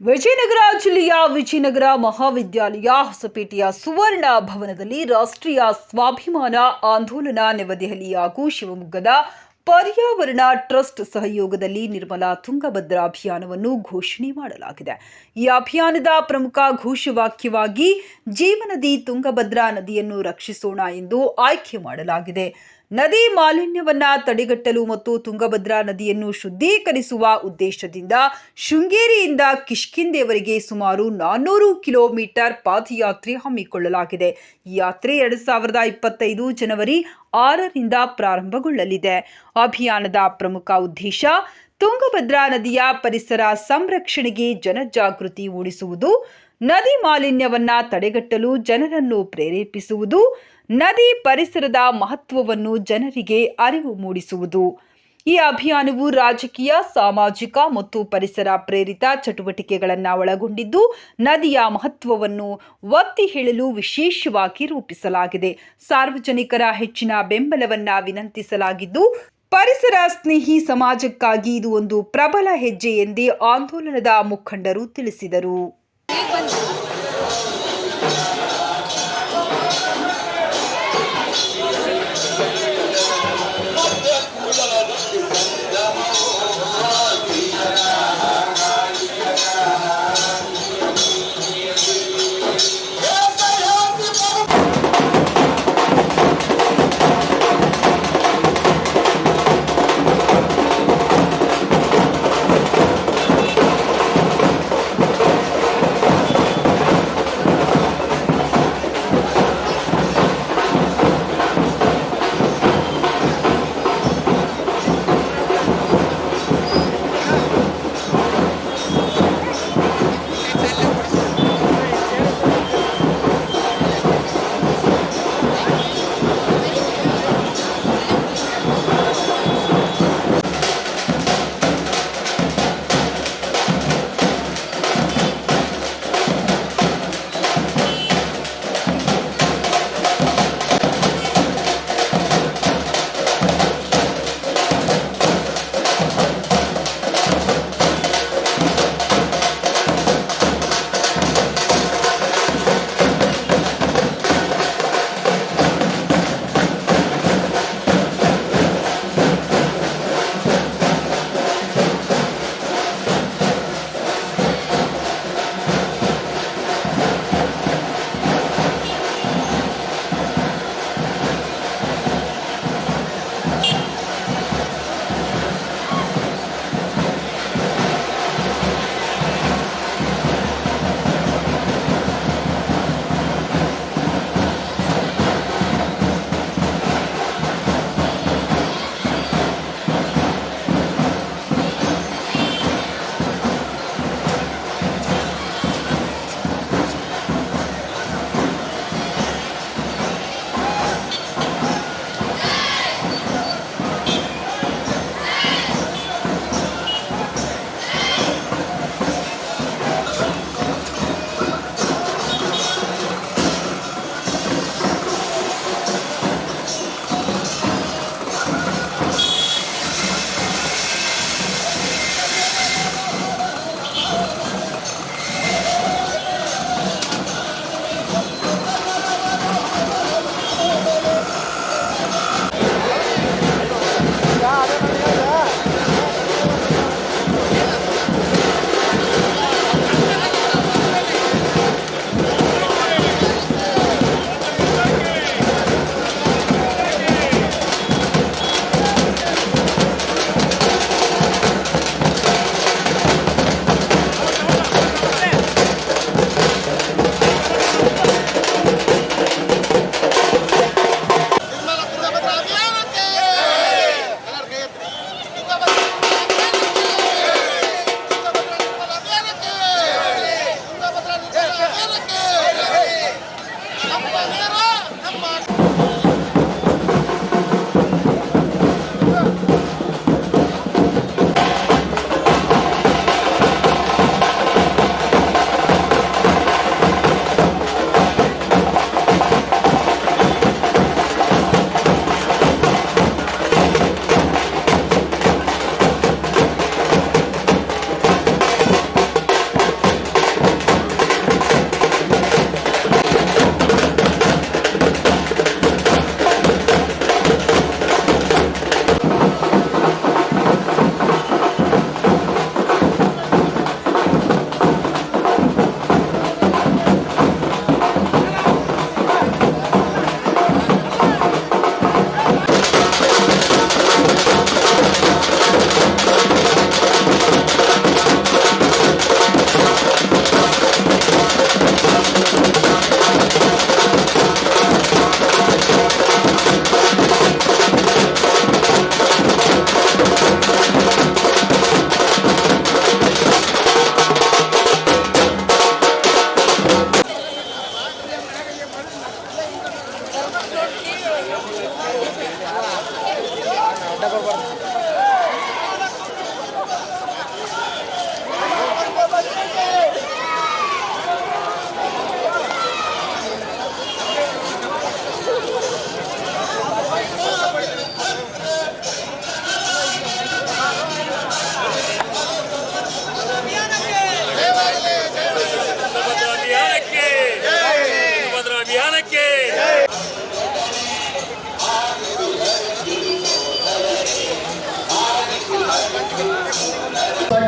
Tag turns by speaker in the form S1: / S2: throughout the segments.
S1: ವಿಜಯನಗರ ಜಿಲ್ಲೆಯ ವಿಜಯನಗರ ಮಹಾವಿದ್ಯಾಲಯ ಹೊಸಪೇಟೆಯ ಸುವರ್ಣ ಭವನದಲ್ಲಿ ರಾಷ್ಟ್ರೀಯ ಸ್ವಾಭಿಮಾನ ಆಂದೋಲನ ನವದೆಹಲಿ ಹಾಗೂ ಶಿವಮೊಗ್ಗದ ಪರ್ಯಾವರಣ ಟ್ರಸ್ಟ್ ಸಹಯೋಗದಲ್ಲಿ ನಿರ್ಮಲಾ ತುಂಗಭದ್ರ ಅಭಿಯಾನವನ್ನು ಘೋಷಣೆ ಮಾಡಲಾಗಿದೆ. ಈ ಅಭಿಯಾನದ ಪ್ರಮುಖ ಘೋಷವಾಕ್ಯವಾಗಿ ಜೀವನದಿ ತುಂಗಭದ್ರಾ ನದಿಯನ್ನು ರಕ್ಷಿಸೋಣ ಎಂದು ಆಯ್ಕೆ ಮಾಡಲಾಗಿದೆ. ನದಿ ಮಾಲಿನ್ಯವನ್ನ ತಡೆಗಟ್ಟಲು ಮತ್ತು ತುಂಗಭದ್ರಾ ನದಿಯನ್ನು ಶುದ್ಧೀಕರಿಸುವ ಉದ್ದೇಶದಿಂದ ಶೃಂಗೇರಿಯಿಂದ ಕಿಷ್ಕಿಂದೆವರೆಗೆ ಸುಮಾರು ನಾನ್ನೂರು ಕಿಲೋಮೀಟರ್ ಪಾದಯಾತ್ರೆ ಹಮ್ಮಿಕೊಳ್ಳಲಾಗಿದೆ. ಈ ಯಾತ್ರೆ ಎರಡು ಸಾವಿರದ ಇಪ್ಪತ್ತೈದು ಜನವರಿ ಆರರಿಂದ ಪ್ರಾರಂಭಗೊಳ್ಳಲಿದೆ. ಅಭಿಯಾನದ ಪ್ರಮುಖ ಉದ್ದೇಶ ತುಂಗಭದ್ರಾ ನದಿಯ ಪರಿಸರ ಸಂರಕ್ಷಣೆಗೆ ಜನಜಾಗೃತಿ ಮೂಡಿಸುವುದು, ನದಿ ಮಾಲಿನ್ಯವನ್ನ ತಡೆಗಟ್ಟಲು ಜನರನ್ನು ಪ್ರೇರೇಪಿಸುವುದು ನದಿ ಪರಿಸರದ ಮಹತ್ವವನ್ನು ಜನರಿಗೆ ಅರಿವು ಮೂಡಿಸುವುದು. ಈ ಅಭಿಯಾನವು ರಾಜಕೀಯ, ಸಾಮಾಜಿಕ ಮತ್ತು ಪರಿಸರ ಪ್ರೇರಿತ ಚಟುವಟಿಕೆಗಳನ್ನು ಒಳಗೊಂಡಿದ್ದು, ನದಿಯ ಮಹತ್ವವನ್ನು ಒತ್ತಿ ಹೇಳಲು ವಿಶೇಷವಾಗಿ ರೂಪಿಸಲಾಗಿದೆ. ಸಾರ್ವಜನಿಕರ ಹೆಚ್ಚಿನ ಬೆಂಬಲವನ್ನು ವಿನಂತಿಸಲಾಗಿದ್ದು, ಪರಿಸರ ಸ್ನೇಹಿ ಸಮಾಜಕ್ಕಾಗಿ ಇದು ಒಂದು ಪ್ರಬಲ ಹೆಜ್ಜೆ ಎಂದೇ ಆಂದೋಲನದ ಮುಖಂಡರು ತಿಳಿಸಿದರು.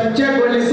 S2: Santiago, él es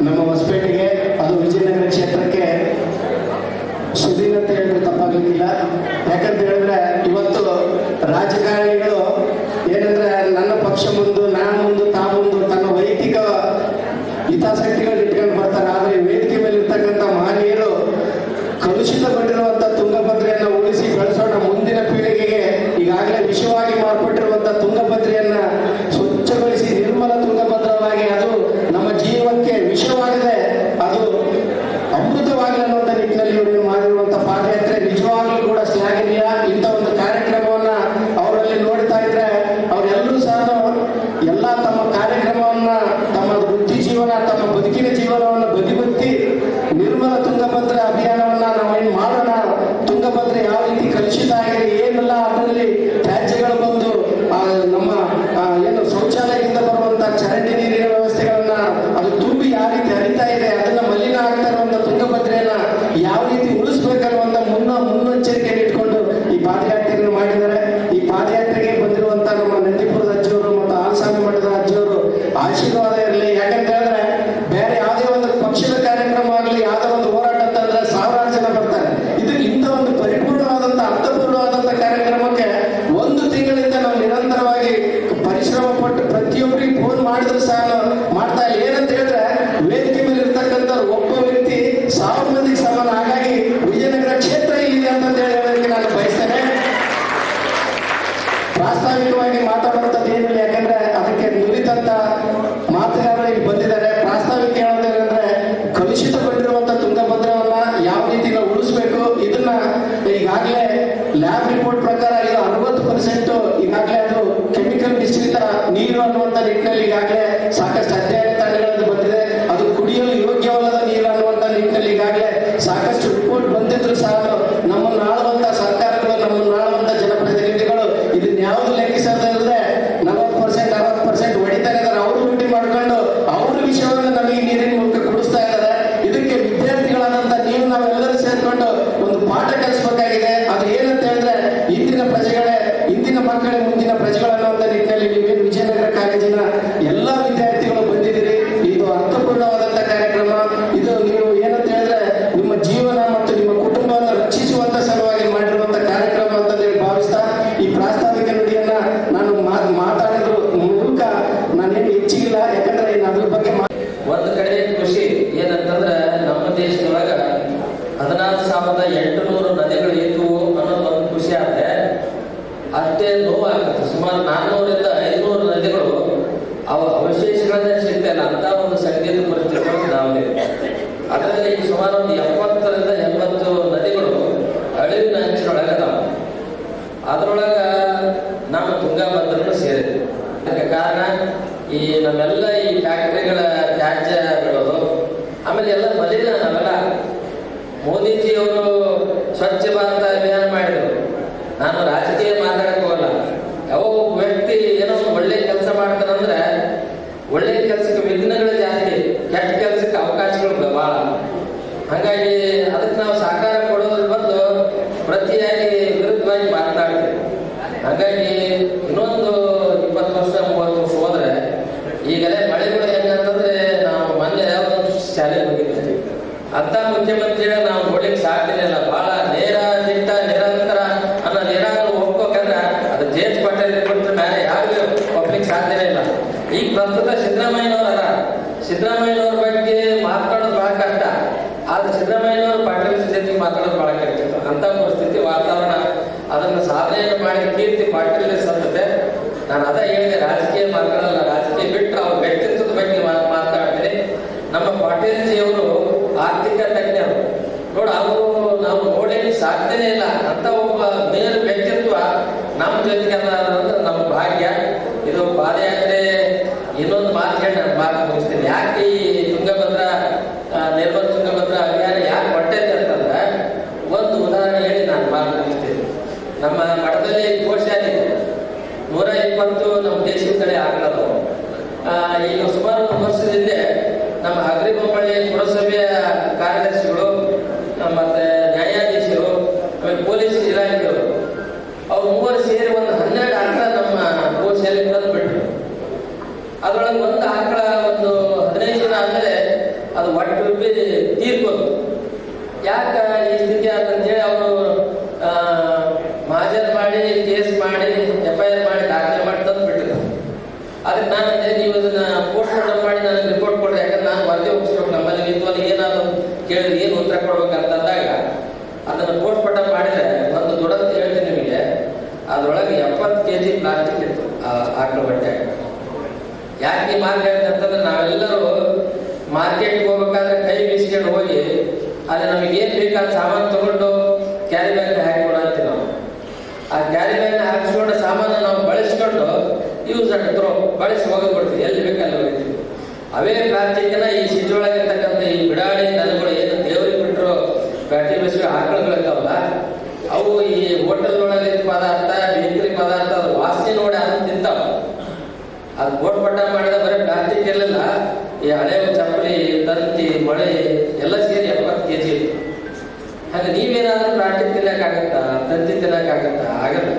S2: ನಮ್ಮ
S3: ಹೊಸಪೇಟೆಗೆ ಅದು ವಿಜಯನಗರ ಬಂದಿದ್ದಾರೆ.
S4: ಅದ್ರೊಳಗ ನಮ್ಮ ತುಂಗಭದ್ರನು ಸೇರಿದೆ ಅದಕ್ಕೆ ಕಾರಣ, ಈ ನಮ್ಮೆಲ್ಲ ಈ ಫ್ಯಾಕ್ಟ್ರಿಗಳ ತ್ಯಾಜ್ಯ ಬಿಡೋದು, ಆಮೇಲೆ ಎಲ್ಲ ಮಲಿನ ನಾವೆಲ್ಲ ಮೋದಿಜಿಯವರು ಸ್ವಚ್ಛ ಭಾರತ ಅಭಿಯಾನ ಮಾಡಿದ್ರು. ನಾನು ರಾಜಕೀಯ ಮಾತಾಡಕ್ಕೆ ಹೋಗಲ್ಲ ಯಾವ ಒಬ್ಬ ವ್ಯಕ್ತಿ ಏನೋ ಒಳ್ಳೆ ಕೆಲಸ ಮಾಡ್ತಾರಂದ್ರೆ ಹಾಗಾಗಿ ಇನ್ನೊಂದು ಇಪ್ಪತ್ತು ವರ್ಷ, ಮೂವತ್ತು ವರ್ಷ ಹೋದ್ರೆ ಈಗಲೇ ಮಳೆಗಳು ಹೆಂಗಂತಂದ್ರೆ ನಾವು ಮೊನ್ನೆ ಯಾವ್ದೊಂದು ಶಾಲೆ ಹೋಗಿದ್ದೇವೆ ಅಂತ ಮುಖ್ಯಮಂತ್ರಿಗಳ ನಾವು ನೋಡ್ಲಿಕ್ಕೆ ಸಾಧ್ಯ ಇಲ್ಲ. ಬಹಳ ನೇರ ದಿಟ್ಟ, ನಿರಂತರ ಅನ್ನೋ ನಿರಾಕರಣೆ ಒಪ್ಕೋಕಂದ್ರೆ ಅದು ಜೇಜ್ ಎಚ್ ಪಾಟೀಲ್ ಬಿಟ್ಟರೆ ಬೇರೆ ಯಾರಿಗೂ ಒಪ್ಲಿಕ್ಕೆ ಸಾಧ್ಯನೇ ಇಲ್ಲ. ಈಗ ಪ್ರಸ್ತುತ ಸಿದ್ದರಾಮಯ್ಯನವರು ಅದ ಸಿದ್ದರಾಮಯ್ಯನವ್ರ ಬಗ್ಗೆ ಮಾತಾಡೋದು ಬಹಳ ಕಷ್ಟ. ಆದ್ರೆ ಸಿದ್ದರಾಮಯ್ಯನವರು ಪಾಟೀಲ್ ಸ್ಥಿತಿ ಮಾತಾಡೋದು ಬಹಳ ಕಷ್ಟ. ಅಂತ ಪರಿಸ್ಥಿತಿ ವಾತಾವರಣ. ಅದನ್ನು ಸಾಧನೆಯನ್ನು ಮಾಡಿ ಕೀರ್ತಿ ಪಾಟೀಲ್ ಸಲ್ಲುತ್ತೆ. ನಾನು ಅದ ಹೇಳಿದೆ, ರಾಜಕೀಯ ಮಾತಾಡಲ್ಲ ರಾಜಕೀಯ ಬಿಟ್ಟು ಅವ್ರ ವ್ಯಕ್ತಿತ್ವದ ಬಗ್ಗೆ ಮಾತಾಡ್ತೀನಿ. ನಮ್ಮ ಪಾಟೀಲ್ಜಿಯವರು ಆರ್ಥಿಕ ತಜ್ಞರು. ನೋಡ, ಅವರು ನಾವು ನೋಡಲಿಕ್ಕೆ ಸಾಧ್ಯನೇ ಇಲ್ಲ. ಅಂತ ಒಬ್ಬ ಮೇಲ್ ವ್ಯಕ್ತಿತ್ವ ನಮ್ಮ ಜೊತೆಗೆ ಅಂದ್ರೆ ನಮ್ಮ ಭಾಗ್ಯ. ಇದು ಪಾದಯಾತ್ರೆ, ಇನ್ನೊಂದು ಮಾತು ಹೇಳಿ ನಾನು ಮಾತು ಮುಗಿಸ್ತೀನಿ. ಯಾಕೆ ಈ ತುಂಗಭದ್ರ ಆ, ನಿರ್ಮಲ ತುಂಗಭದ್ರ ಅಭಿಯಾನ ಯಾಕೆ ಹೊಟ್ಟೈತೆ ಅಂತಂದ್ರೆ ಒಂದು ಉದಾಹರಣೆ ಹೇಳಿ ನಾನು ಮಾತು ಮುಗಿಸ್ತೀನಿ ನಮ್ಮ ಮಠದಲ್ಲಿ ಗೋಶಾಲೆ ಇದೆ ನೂರ ಇಪ್ಪತ್ತು ನಮ್ಮ ದೇಶದ ಕಡೆ ಆಗ್ಲದು ಈಗ ಸುಮಾರು ಒಂದು ವರ್ಷದ ಹಿಂದೆ ನಮ್ಮ ಹಗರಿಬೊಮ್ಮಳ್ಳಿ ಪುರಸಭೆಯ ಕಾರ್ಯದರ್ಶಿಗಳು ಆ, ಮತ್ತೆ ನ್ಯಾಯಾಧೀಶರು ಆಮೇಲೆ ಪೊಲೀಸ್ ಇಲಾಖೆಯವರು ಅವ್ರು ಮೂವರು ಸೇರಿ ಒಂದು ಹನ್ನೆರಡು ಆಕಳ ನಮ್ಮ ಗೋಶಾಲೆ ತಂದು ಬಿಟ್ರು ಅದ್ರೊಳಗೆ ಒಂದು ಆಕಳ ಒಂದು ಹದಿನೈದು ದಿನ ಆದ್ಮೇಲೆ ಅದು ಒಟ್ಟು ಉಬ್ಬಿ ತೀರ್ಕೊಂಡು ಯಾಕ ಈ ಸ್ಥಿತಿ ಆತಂತೇಳಿ ಅವರು ಮಾಜರ್ ಮಾಡಿ, ಕೇಸ್ ಮಾಡಿ ಎಫ್ ಐ ಆರ್ ಮಾಡಿ ದಾಖಲೆ ಮಾಡಿ ತಂದು ಬಿಟ್ಟಿದ್ರು ಅದಕ್ಕೆ ನಾನು ಅಂದೆ ನೀವು ಇದನ್ನ ಪೋಸ್ಟ್ ಮಾರ್ಟಮ್ ಮಾಡಿ ನನಗೆ ರಿಪೋರ್ಟ್ ಕೊಡ್ರಿ ಯಾಕಂದ್ರೆ ನಾನು ವರದಿ ಹೋಗಿಸ್ಬೇಕು ನಮ್ಮಲ್ಲಿ. ನಿಂತು ಏನಾದ್ರು ಕೇಳಿದ್ರೆ ಏನು ಉತ್ತರ ಕೊಡ್ಬೇಕಂತ ಅಂದಾಗ, ಅದನ್ನು ಪೋಸ್ಟ್ ಮಾರ್ಟಮ್ ಮಾಡಿದ್ರೆ ಒಂದು ದೊಡ್ಡದು ಹೇಳ್ತೀನಿ ನಿಮಗೆ. ಅದರೊಳಗೆ ಎಪ್ಪತ್ತು ಕೆ ಜಿ ಪ್ಲಾಸ್ಟಿಕ್ ಇತ್ತು ಆಕಳ ಹೊಟ್ಟೆ ಮಾತು ಹೇಳ್ತೀನಿ ಅಂತಂದ್ರೆ ನಾವೆಲ್ಲರೂ ಮಾರ್ಕೆಟ್ಗೆ ಹೋಗ್ಬೇಕಾದ್ರೆ ಕೈ ಬೀಸ್ಕೊಂಡು ಹೋಗಿ ಅದು ನಮಗೆ ಏನ್ ಬೇಕಾದ ಸಾಮಾನು ತಗೊಂಡು ಕ್ಯಾರಿ ಬ್ಯಾಗ್ ಹಾಕಿಕೊಡ ಅಂತೀವಿ ನಾವು. ಆ ಕ್ಯಾರಿ ಬ್ಯಾಗ್ ಹಾಕಿಸ್ಕೊಂಡು ಸಾಮಾನು ನಾವು ಬಳಸ್ಕೊಂಡು ಯೂಸ್ ಥ್ರೋ ಬಳಸಿ ಹೋಗ್ಬಿಡ್ತೀವಿ. ಎಲ್ಲಿ ಬೇಕಲ್ಲಿ ಹೋಗ್ತೀವಿ ಅವೇ ಪ್ಲಾಸ್ಟಿಕ್ನ ಈ ಸಿಟಿ ಒಳಗಿರ್ತಕ್ಕಂಥ ಈ ಬಿಡಾಡಿ ದನಗಳು ಏನು ದೇವರಿಗೆ ಬಿಟ್ಟರು ಬ್ಯಾಟ್ರಿ ಬಸ್ಗೆ ಆಕಳುಗಳಿರ್ತಾವಲ್ಲ ಅವು ಈ ಹೋಟೆಲ್ ಒಳಗೆ ಪದಾರ್ಥ ಬೇಕರಿ ಪದಾರ್ಥ ಅದು ವಾಸನೆ ನೋಡಿ ಅದನ್ನ ತಿಂತಾವ ಅದು ಬೋಟ್ ಪಟ್ಟ ಮಾಡಿದ ಬರೀ ಪ್ಲಾಸ್ಟಿಕ್ ಇರಲಿಲ್ಲ. ಈ ಹಳೆ ಚಪ್ಪಲಿ, ತಂತಿ, ಮಳೆ ಎಲ್ಲ ಸೇರಿ ಎಪ್ಪತ್ತು ಕೆ ಜಿ ಹಾಗೆ ನೀವೇನಾದ್ರೂ ಪ್ಲಾಸ್ಟಿಕ್ ತಿನ್ನಕ್ಕಾಗತ್ತಾ ತಂತಿ ತಿನ್ನಕ್ಕಾಗತ್ತಾ ಆಗಲ್ಲ.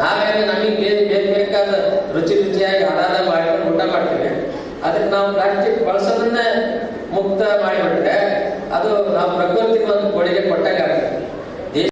S4: ನಾವೇನು ನಮಗೆ ಬೇರೆ ಬೇಕಾದ ರುಚಿ ರುಚಿಯಾಗಿ ಆಹಾರ ಮಾಡಿಕೊಂಡು ಊಟ ಮಾಡ್ತೀವಿ. ಅದಕ್ಕೆ ನಾವು ಪ್ಲಾಸ್ಟಿಕ್ ಬಳಸೋದನ್ನ ಮುಕ್ತ ಮಾಡಿಬಿಟ್ರೆ ಅದು ನಾವು ಪ್ರಕೃತಿಗೆ ಒಂದು ಕೊಡುಗೆ ಕೊಟ್ಟಾಗ